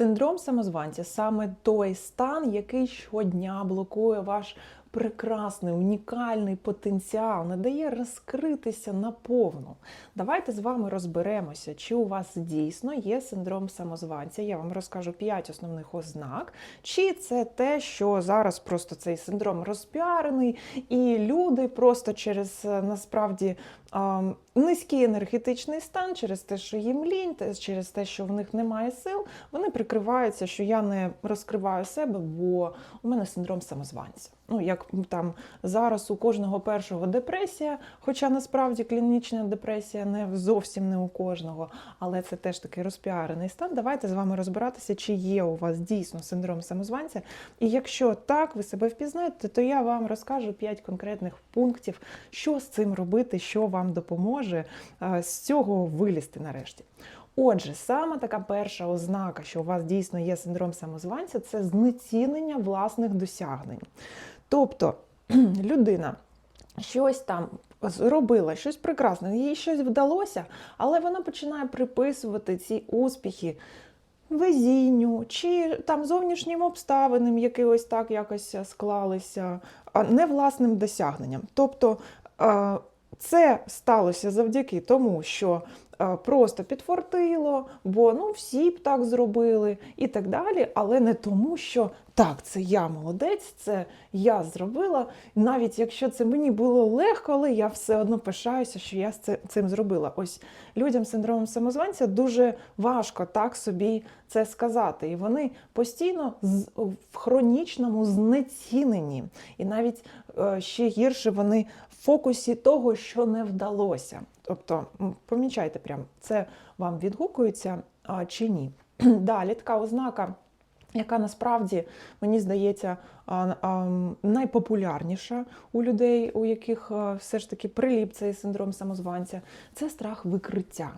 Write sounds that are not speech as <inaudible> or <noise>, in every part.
Синдром самозванця саме той стан, який щодня блокує ваш прекрасний, унікальний потенціал, не дає розкритися наповну. Давайте з вами розберемося, чи у вас дійсно є синдром самозванця. Я вам розкажу 5 основних ознак, чи це те, що зараз просто цей синдром розпіарений, і люди просто через е, насправді низький енергетичний стан, через те, що їм лінь, через те, що в них немає сил, вони прикриваються, що я не розкриваю себе, бо у мене синдром самозванця. Ну, як там зараз у кожного першого депресія, хоча насправді клінічна депресія не зовсім не у кожного, але це теж такий розпіарений стан. Давайте з вами розбиратися, чи є у вас дійсно синдром самозванця. І якщо так, ви себе впізнаєте, то я вам розкажу 5 конкретних пунктів, що з цим робити, що вам допоможе е, з цього вилізти нарешті. Отже, саме така перша ознака, що у вас дійсно є синдром самозванця, це знецінення власних досягнень. Тобто <clears throat> людина щось там зробила, щось прекрасне, їй щось вдалося, але вона починає приписувати ці успіхи везінню чи там зовнішнім обставинам, які ось так якось склалися, а не власним досягненням. Тобто е, це сталося завдяки тому, що е, просто підфортило, бо ну всі б так зробили і так далі, але не тому, що так, це я молодець, це я зробила. Навіть якщо це мені було легко, але я все одно пишаюся, що я цим зробила. Ось людям з синдромом самозванця дуже важко так собі це сказати. І вони постійно в хронічному знеціненні. І навіть е, ще гірше вони в фокусі того, що не вдалося. Тобто, помічайте прям, це вам відгукується чи ні. <clears throat> Далі така ознака яка насправді мені здається найпопулярніша у людей, у яких все ж таки приліп цей синдром самозванця, це страх викриття.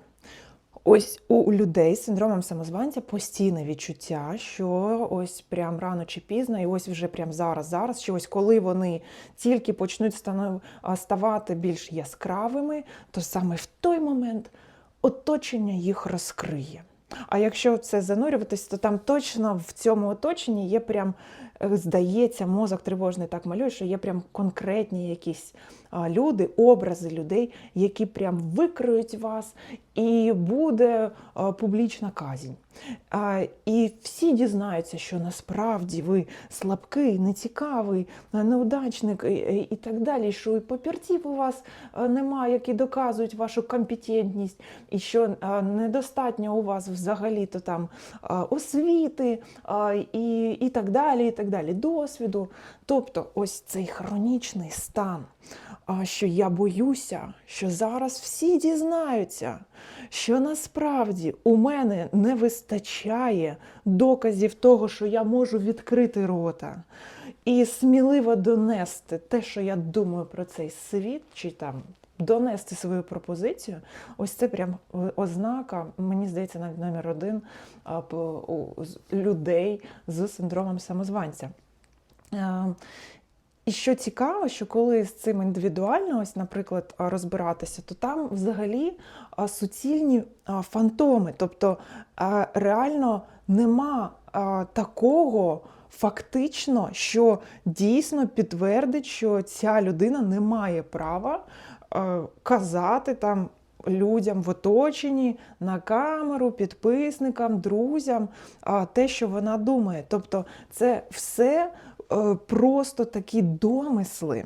Ось у людей з синдромом самозванця постійне відчуття, що ось прям рано чи пізно, і ось вже прям зараз, зараз, що ось коли вони тільки почнуть ставати більш яскравими, то саме в той момент оточення їх розкриє. А якщо це занурюватись, то там точно в цьому оточенні є прям, е, здається, мозок тривожний так малює, що є прям конкретні якісь люди, образи людей, які прям викриють вас, і буде публічна казнь. І всі дізнаються, що насправді ви слабкий, нецікавий, неудачник і, так далі, що і папірців у вас немає, які доказують вашу компетентність, і що недостатньо у вас взагалі-то там освіти і, і так далі, і так далі, досвіду. Тобто, ось цей хронічний стан, що я боюся, що зараз всі дізнаються, що насправді у мене не вистачає доказів того, що я можу відкрити рота і сміливо донести те, що я думаю про цей світ, чи там донести свою пропозицію. Ось це прям ознака, мені здається, навіть номер один людей з синдромом самозванця. І що цікаво, що коли з цим індивідуально, ось, наприклад, розбиратися, то там взагалі суцільні фантоми. Тобто реально нема такого фактично, що дійсно підтвердить, що ця людина не має права казати там. Людям в оточенні на камеру, підписникам, друзям, те, що вона думає. Тобто, це все просто такі домисли,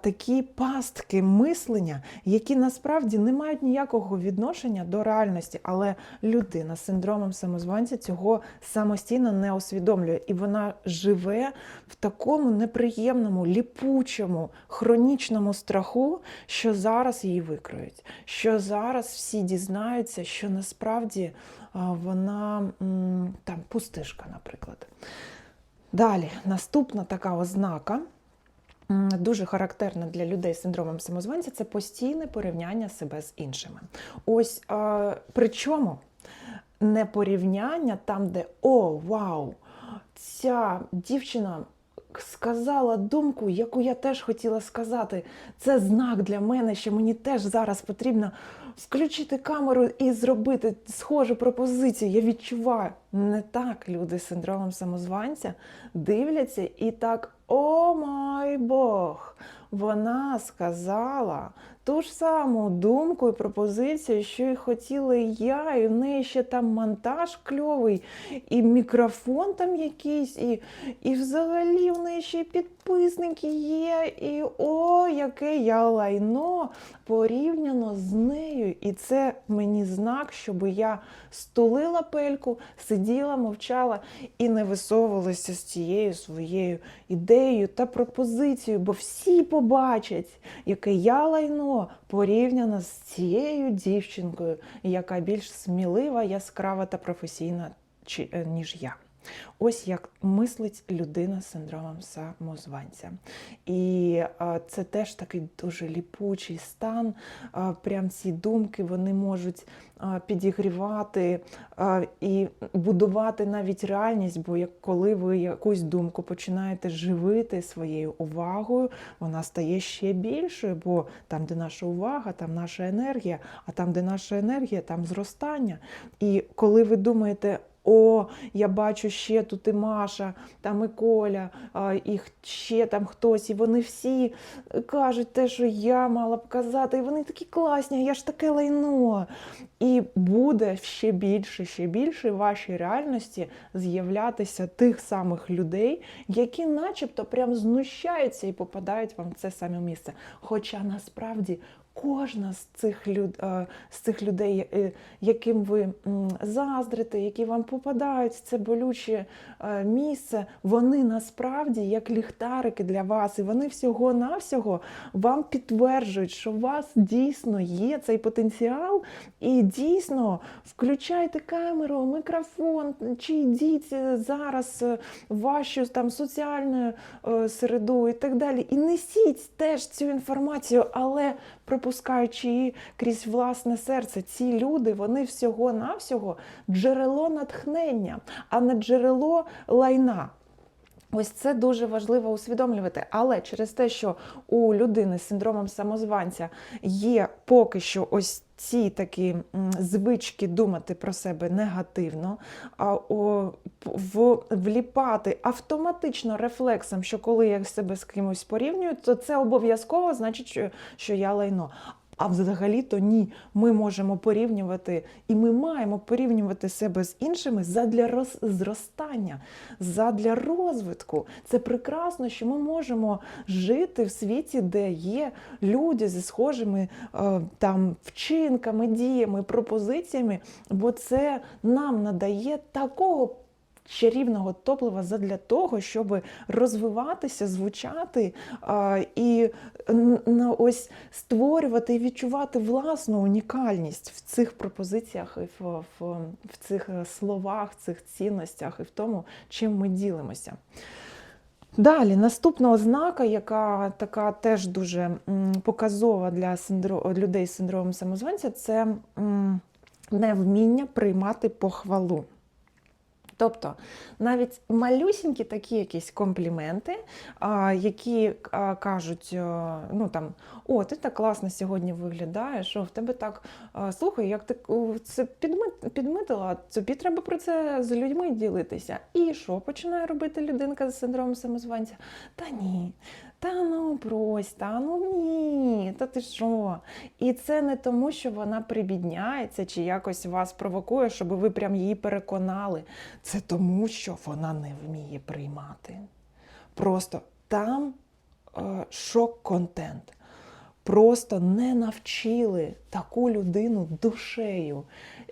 такі пастки мислення, які насправді не мають ніякого відношення до реальності. Але людина з синдромом самозванця цього самостійно не усвідомлює, і вона живе в такому неприємному, ліпучому, хронічному страху, що зараз її викриють, що зараз всі дізнаються, що насправді вона там пустишка, наприклад. Далі, наступна така ознака, дуже характерна для людей з синдромом самозванця, це постійне порівняння себе з іншими. Ось причому не порівняння там, де о, вау, ця дівчина сказала думку, яку я теж хотіла сказати. Це знак для мене, що мені теж зараз потрібно включити камеру і зробити схожу пропозицію. Я відчуваю. Не так люди з синдромом самозванця дивляться і так, о май Бог! Вона сказала ту ж саму думку і пропозицію, що і хотіла я, і в неї ще там монтаж кльовий, і мікрофон там якийсь, і, і взагалі в неї ще й підписники є, і о, яке я лайно порівняно з нею. І це мені знак, щоб я стулила пельку, сиділа, мовчала і не висовувалася з цією своєю ідеєю та пропозицією, бо всі побачать, яке я лайно порівняно з цією дівчинкою, яка більш смілива, яскрава та професійна, е, ніж я. Ось як мислить людина з синдромом самозванця. І це теж такий дуже ліпучий стан. Прям ці думки вони можуть підігрівати і будувати навіть реальність, бо як коли ви якусь думку починаєте живити своєю увагою, вона стає ще більшою, бо там, де наша увага, там наша енергія, а там, де наша енергія, там зростання. І коли ви думаєте, о, я бачу ще тут і Маша, там і Коля, і ще там хтось, і вони всі кажуть те, що я мала б казати, і вони такі класні, я ж таке лайно. І буде ще більше, ще більше в вашій реальності з'являтися тих самих людей, які начебто прям знущаються і попадають вам в це саме місце. Хоча насправді кожна з цих, люд, е, з цих людей, е, яким ви заздрите, які вам попадають в це болюче е, місце, вони насправді як ліхтарики для вас, і вони всього-навсього вам підтверджують, що у вас дійсно є цей потенціал, і дійсно включайте камеру, мікрофон, чи йдіть зараз в вашу там соціальну середу і так далі. І несіть теж цю інформацію, але пропускаючи її крізь власне серце. Ці люди, вони всього-навсього джерело натхнення, а не джерело лайна. Ось це дуже важливо усвідомлювати. Але через те, що у людини з синдромом самозванця є поки що ось ці такі звички думати про себе негативно, вліпати автоматично рефлексом, що коли я себе з кимось порівнюю, то це обов'язково значить, що я лайно. А взагалі-то ні, ми можемо порівнювати, і ми маємо порівнювати себе з іншими задля роз, зростання, задля розвитку. Це прекрасно, що ми можемо жити в світі, де є люди зі схожими е, там вчинками, діями, пропозиціями, бо це нам надає такого чарівного топлива задля того, щоб розвиватися, звучати і на ось створювати і відчувати власну унікальність в цих пропозиціях, і в, в, в цих е, словах, цих цінностях і в тому, чим ми ділимося. Далі, наступна ознака, яка така теж дуже показова для синдро... людей з синдромом самозванця, це невміння приймати похвалу. Тобто навіть малюсінькі такі якісь компліменти, які кажуть, ну там, о, ти так класно сьогодні виглядаєш, о, в тебе так, слухай, як ти це підмитила, тобі треба про це з людьми ділитися. І що починає робити людинка з синдромом самозванця? Та ні. Та ну брось, та ну ні, та ти що? І це не тому, що вона прибідняється чи якось вас провокує, щоб ви прям її переконали. Це тому, що вона не вміє приймати. Просто там е, шок-контент. Просто не навчили таку людину душею,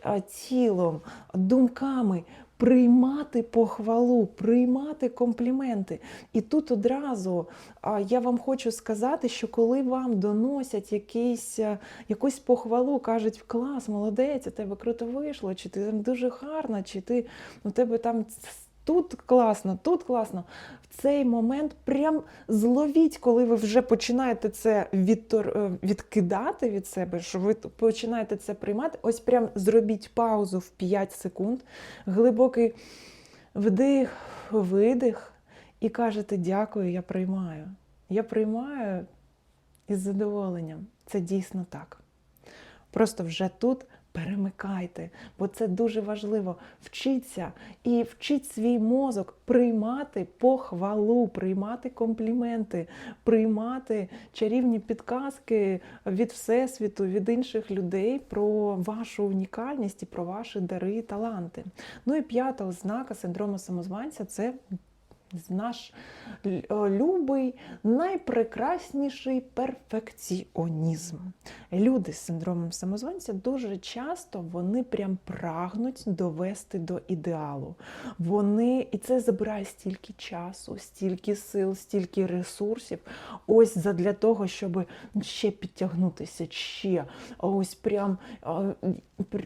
е, тілом, думками приймати похвалу, приймати компліменти. І тут одразу я вам хочу сказати, що коли вам доносять якийсь, е, якусь похвалу, кажуть, клас, молодець, у тебе круто вийшло, чи ти там дуже гарна, чи ти у тебе там тут класно, тут класно. В цей момент прям зловіть, коли ви вже починаєте це відтор... е, відкидати від себе, що ви починаєте це приймати. Ось прям зробіть паузу в 5 секунд, глибокий вдих, видих. і кажете дякую, я приймаю. Я приймаю із задоволенням. Це дійсно так. Просто вже тут перемикайте, бо це дуже важливо. Вчіться і вчіть свій мозок приймати похвалу, приймати компліменти, приймати чарівні підказки від Всесвіту, від інших людей про вашу унікальність і про ваші дари і таланти. Ну і п'ята ознака синдрому самозванця це наш любий, найпрекрасніший перфекціонізм. Люди з синдромом самозванця дуже часто вони прям прагнуть довести до ідеалу. Вони, і це забирає стільки часу, стільки сил, стільки ресурсів. Ось задля того, щоб ще підтягнутися, ще ось прям пр-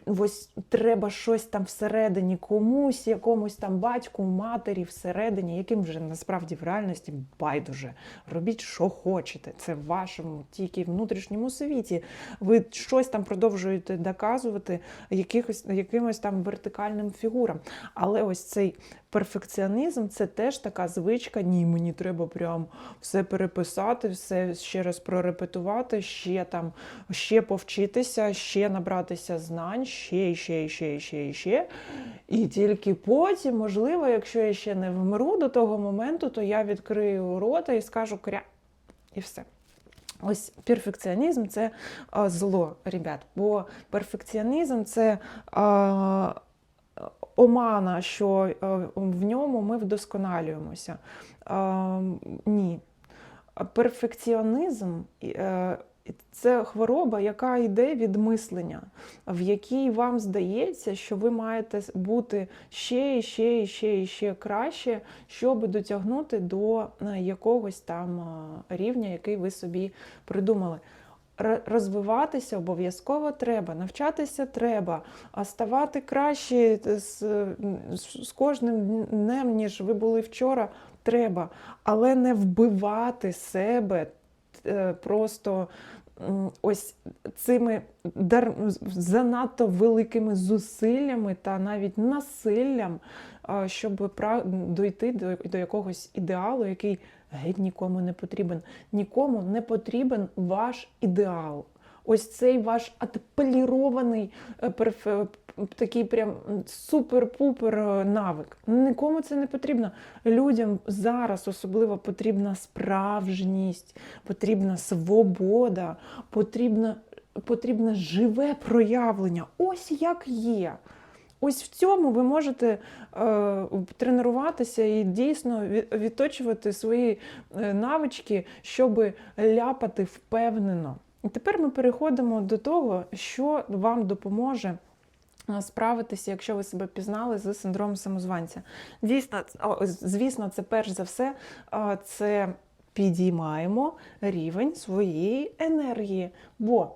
ось треба щось там всередині комусь, якомусь там батьку, матері всередині, яким вже насправді в реальності байдуже. Робіть, що хочете. Це в вашому тільки внутрішньому світі. Ви щось там продовжуєте доказувати якихось, якимось там вертикальним фігурам. Але ось цей перфекціонізм це теж така звичка. Ні, мені треба прям все переписати, все ще раз прорепетувати, ще там ще повчитися, ще набратися знань, ще, ще, ще, ще, ще. І тільки потім, можливо, якщо я ще не вмру до того моменту, то я відкрию рота і скажу кря. І все. Ось перфекціонізм це зло, ребят. Бо перфекціонізм це а, омана, що в ньому ми вдосконалюємося. Ні. Перфекціонізм е, це хвороба, яка йде від мислення, в якій вам здається, що ви маєте бути ще і ще і ще і ще краще, щоб дотягнути до е, якогось там е, рівня, який ви собі придумали. Розвиватися обов'язково треба, навчатися треба, а ставати краще з, з кожним днем, ніж ви були вчора, треба, але не вбивати себе е, просто ось цими дар... занадто великими зусиллями та навіть насиллям, щоб дойти до, до якогось ідеалу, який геть нікому не потрібен. Нікому не потрібен ваш ідеал. Ось цей ваш отполірований е, такий прям супер-пупер е, навик. Нікому це не потрібно. Людям зараз особливо потрібна справжність, потрібна свобода, потрібно, потрібне живе проявлення. Ось як є. Ось в цьому ви можете е, тренуватися і дійсно відточувати свої е, навички, щоб ляпати впевнено. І тепер ми переходимо до того, що вам допоможе справитися, якщо ви себе пізнали з синдромом самозванця. Дійсно, ц- о, з- звісно, це перш за все, це підіймаємо рівень своєї енергії. Бо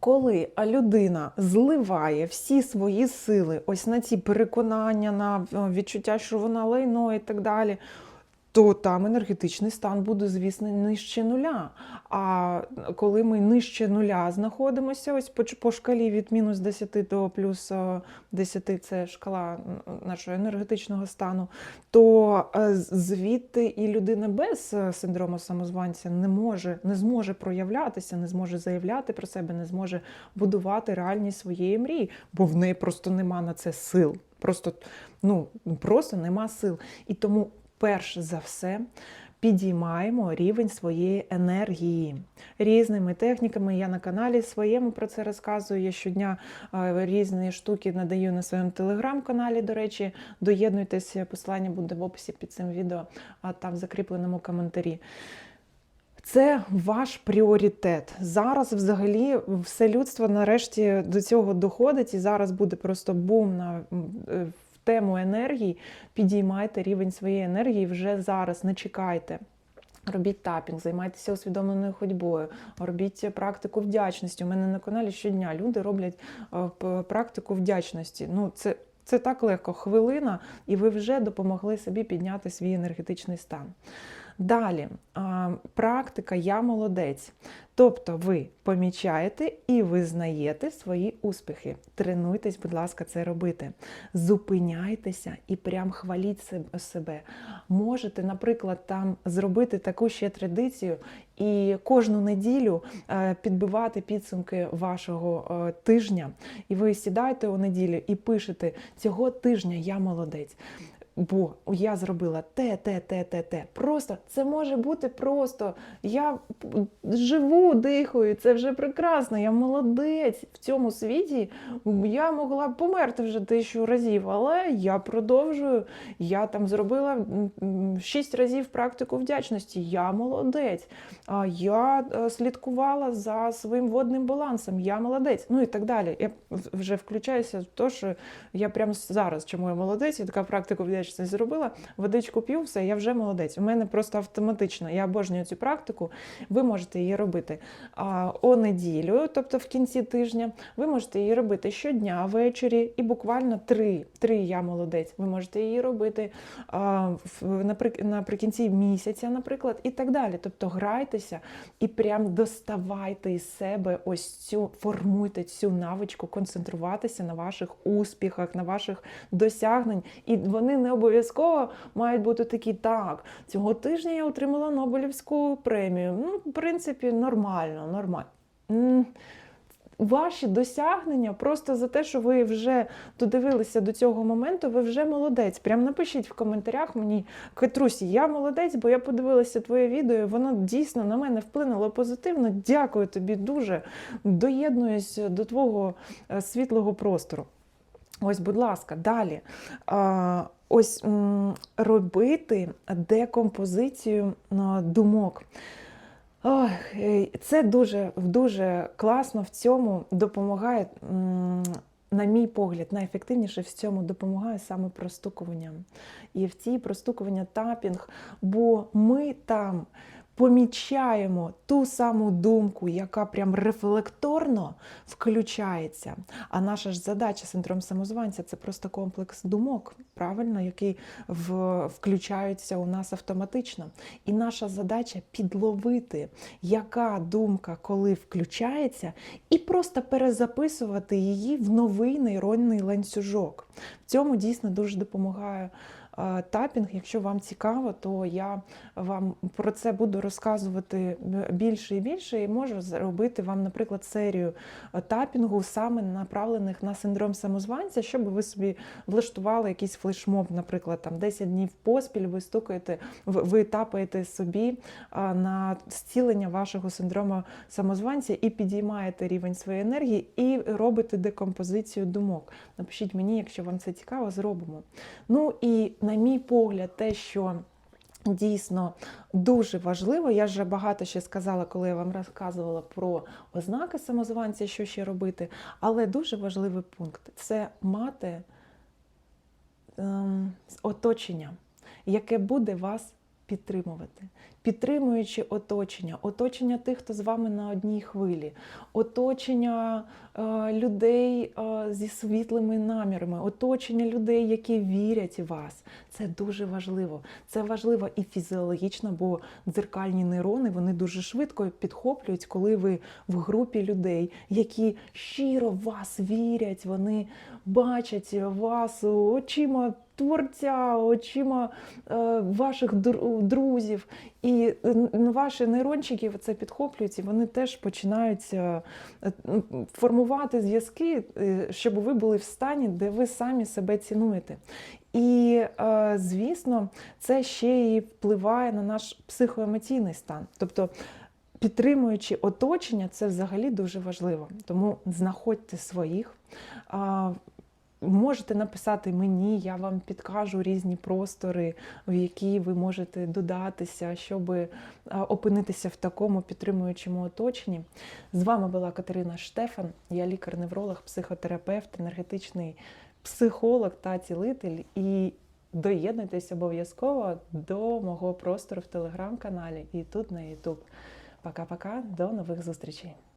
коли людина зливає всі свої сили ось на ці переконання, на відчуття, що вона лайно і так далі, то там енергетичний стан буде, звісно, нижче нуля. А коли ми нижче нуля знаходимося, ось по, шкалі від мінус 10 до плюс е, 10 це шкала нашого енергетичного стану, то е, звідти і людина без е, синдрому самозванця не може, не зможе проявлятися, не зможе заявляти про себе, не зможе будувати реальність своєї мрії, бо в неї просто нема на це сил. Просто, ну, просто нема сил. І тому, перш за все, підіймаємо рівень своєї енергії різними техніками. Я на каналі своєму про це розказую. Я щодня е, різні штуки надаю на своєму телеграм-каналі. До речі, доєднуйтесь, посилання буде в описі під цим відео, а там в закріпленому коментарі. Це ваш пріоритет. Зараз взагалі все людство нарешті до цього доходить, і зараз буде просто бум на е, тему енергії. Підіймайте рівень своєї енергії вже зараз, не чекайте. Робіть тапінг, займайтеся усвідомленою ходьбою, робіть практику вдячності. У мене на каналі щодня люди роблять е, практику вдячності. Ну, це, це так легко, хвилина, і ви вже допомогли собі підняти свій енергетичний стан. Далі, практика Я молодець. Тобто ви помічаєте і визнаєте свої успіхи. Тренуйтесь, будь ласка, це робити. Зупиняйтеся і прям хваліть себе. Можете, наприклад, там зробити таку ще традицію і кожну неділю е, підбивати підсумки вашого е, тижня. І ви сідаєте у неділю і пишете цього тижня я молодець. Бо я зробила те, те, те, те, те. Просто це може бути просто. Я живу, дихаю, це вже прекрасно. Я молодець в цьому світі. Я могла б померти вже тисячу разів, але я продовжую. Я там зробила шість разів практику вдячності. Я молодець. Я е, слідкувала за своїм водним балансом. Я молодець. Ну і так далі. Я вже включаюся в те, що я прямо зараз, чому я молодець, я така практику вдячності зробила. Водичку п'ю, все, я вже молодець. У мене просто автоматично. Я обожнюю цю практику. Ви можете її робити а, о неділю, тобто в кінці тижня. Ви можете її робити щодня ввечері, і буквально три. Три я молодець. Ви можете її робити а, наприкінці місяця, наприклад, і так далі. Тобто грайтеся і прям доставайте із себе ось цю, формуйте цю навичку, концентруватися на ваших успіхах, на ваших досягнень. І вони не обов'язково мають бути такі, так, цього тижня я отримала Нобелівську премію. Ну, в принципі, нормально, нормально. Ваші досягнення просто за те, що ви вже додивилися до цього моменту, ви вже молодець. Прям напишіть в коментарях мені, Катрусі, я молодець, бо я подивилася твоє відео, і воно дійсно на мене вплинуло позитивно. Дякую тобі дуже. Доєднуюсь до твого е, світлого простору. Ось, будь ласка, далі. Ось робити декомпозицію думок. Ох, е, це дуже, дуже класно в цьому допомагає, на мій погляд, найефективніше в цьому допомагає саме простукування. І в цій простукування тапінг, бо ми там помічаємо ту саму думку, яка прям рефлекторно включається. А наша ж задача синдром самозванця це просто комплекс думок, правильно, який в, включаються у нас автоматично. І наша задача підловити, яка думка коли включається, і просто перезаписувати її в новий нейронний ланцюжок. В цьому дійсно дуже допомагає тапінг. Якщо вам цікаво, то я вам про це буду розказувати більше і більше, і можу зробити вам, наприклад, серію е, тапінгу, саме направлених на синдром самозванця, щоб ви собі влаштували якийсь флешмоб, наприклад, там 10 днів поспіль, ви стукаєте, ви тапаєте собі на зцілення вашого синдрому самозванця і підіймаєте рівень своєї енергії і робите декомпозицію думок. Напишіть мені, якщо вам це цікаво, зробимо. Ну і на мій погляд, те, що Дійсно дуже важливо. Я вже багато ще сказала, коли я вам розказувала про ознаки самозванця, що ще робити. Але дуже важливий пункт це мати ем, оточення, яке буде вас підтримувати, підтримуючи оточення, оточення тих, хто з вами на одній хвилі, оточення е, людей е, зі світлими намірами, оточення людей, які вірять в вас. Це дуже важливо. Це важливо і фізіологічно, бо дзеркальні нейрони вони дуже швидко підхоплюють, коли ви в групі людей, які щиро в вас вірять, вони бачать вас очима творця, очима е, ваших друзів. І е, ваші нейрончики це підхоплюють, і вони теж починають е, формувати зв'язки, щоб ви були в стані, де ви самі себе цінуєте. І, звісно, це ще і впливає на наш психоемоційний стан. Тобто, підтримуючи оточення, це взагалі дуже важливо. Тому знаходьте своїх. Можете написати мені, я вам підкажу різні простори, в які ви можете додатися, щоб е, опинитися в такому підтримуючому оточенні. З вами була Катерина Штефан, я лікар-невролог, психотерапевт, енергетичний психолог та цілитель. І доєднуйтесь обов'язково до мого простору в телеграм-каналі і тут на YouTube. Пока-пока, до нових зустрічей.